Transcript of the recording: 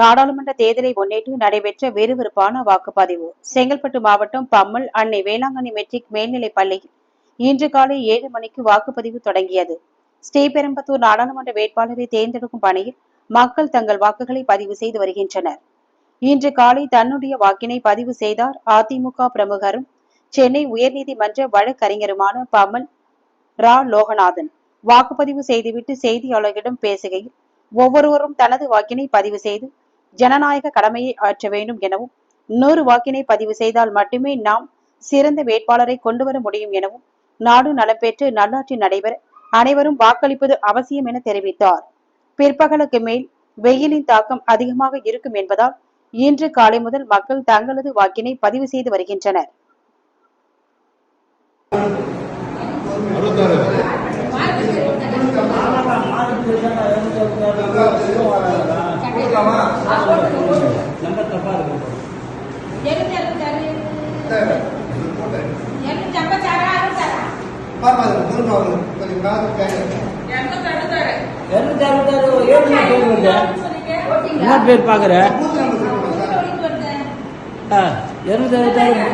நாடாளுமன்ற தேர்தலை முன்னிட்டு நடைபெற்ற விறுவிறுப்பான வாக்குப்பதிவு. செங்கல்பட்டு மாவட்டம் பம்மல் அன்னை வேளாங்கண்ணி மெட்ரிக் மேல்நிலைப் பள்ளியில் இன்று காலை ஏழு மணிக்கு வாக்குப்பதிவு தொடங்கியது. ஸ்ரீபெரும்பத்தூர் நாடாளுமன்ற வேட்பாளரை தேர்ந்தெடுக்கும் பணியில் மக்கள் தங்கள் வாக்குகளை பதிவு செய்து வருகின்றனர். இன்று காலை தன்னுடைய வாக்கினை பதிவு செய்தார் அதிமுக பிரமுகரும் சென்னை உயர்நீதிமன்ற வழக்கறிஞருமான பமல் ரா. லோகநாதன். வாக்குப்பதிவு செய்துவிட்டு செய்தியாளர்களிடம் பேசுகையில் ஒவ்வொருவரும் தனது வாக்கினை பதிவு செய்து ஜனநாயக கடமையை ஆற்ற வேண்டும் எனவும் நூறு வாக்கினை பதிவு செய்தால் மட்டுமே நாம் சிறந்த வேட்பாளரை கொண்டு வர முடியும் எனவும் நாடு நலம் பெற்று நல்லாட்சி நடைபெற அனைவரும் வாக்களிப்பது அவசியம் என தெரிவித்தார். பிற்பகலுக்கு மேல் வெயிலின் தாக்கம் அதிகமாக இருக்கும் என்பதால் இன்று காலை முதல் மக்கள் தங்களது வாக்கினை பதிவு செய்து வருகின்றனர். நம்பர் தப்பா இருக்கு. எழுநூத்தி அறுபத்தாறு எழுநூத்தி ஐம்பத்தாறா அறுபத்தாறா. இருநூத்தி அறுபத்தாறு ஏழு பேர் வருது. என்ன பேர் பாக்குற இருநூத்தி அறுபத்தாறு.